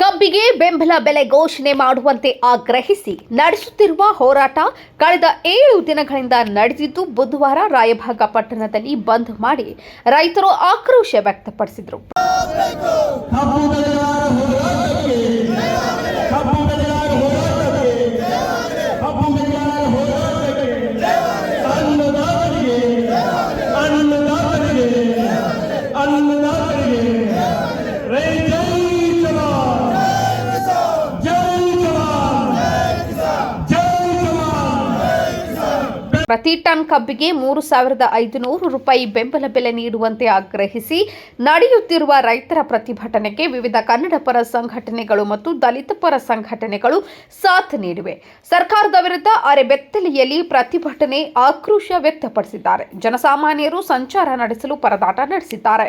ಕಬ್ಬಿಗೆ ಬೆಂಬಲ ಬೆಲೆ ಘೋಷಣೆ ಮಾಡುವಂತೆ ಆಗ್ರಹಿಸಿ ನಡೆಸುತ್ತಿರುವ ಹೋರಾಟ ಕಳೆದ ಏಳು ದಿನಗಳಿಂದ ನಡೆದಿದ್ದು ಬುಧವಾರ ರಾಯಭಾಗ ಪಟ್ಟಣದಲ್ಲಿ ಬಂದ್ ಮಾಡಿ ರೈತರು ಆಕ್ರೋಶ ವ್ಯಕ್ತಪಡಿಸಿದರು. ಪ್ರತಿ ಟನ್ ಕಬ್ಬಿಗೆ ಮೂರು ಸಾವಿರದ ಐದುನೂರು ರೂಪಾಯಿ ಬೆಂಬಲ ಬೆಲೆ ನೀಡುವಂತೆ ಆಗ್ರಹಿಸಿ ನಡೆಯುತ್ತಿರುವ ರೈತರ ಪ್ರತಿಭಟನೆಗೆ ವಿವಿಧ ಕನ್ನಡ ಪರ ಸಂಘಟನೆಗಳು ಮತ್ತು ದಲಿತ ಪರ ಸಂಘಟನೆಗಳು ಸಾಥ್ ನೀಡಿವೆ. ಸರ್ಕಾರದ ವಿರುದ್ಧ ಅರೆಬೆತ್ತಲೆಯಲ್ಲಿ ಪ್ರತಿಭಟನೆ ಆಕ್ರೋಶ ವ್ಯಕ್ತಪಡಿಸಿದ್ದಾರೆ. ಜನಸಾಮಾನ್ಯರು ಸಂಚಾರ ನಡೆಸಲು ಪರದಾಟ ನಡೆಸಿದ್ದಾರೆ.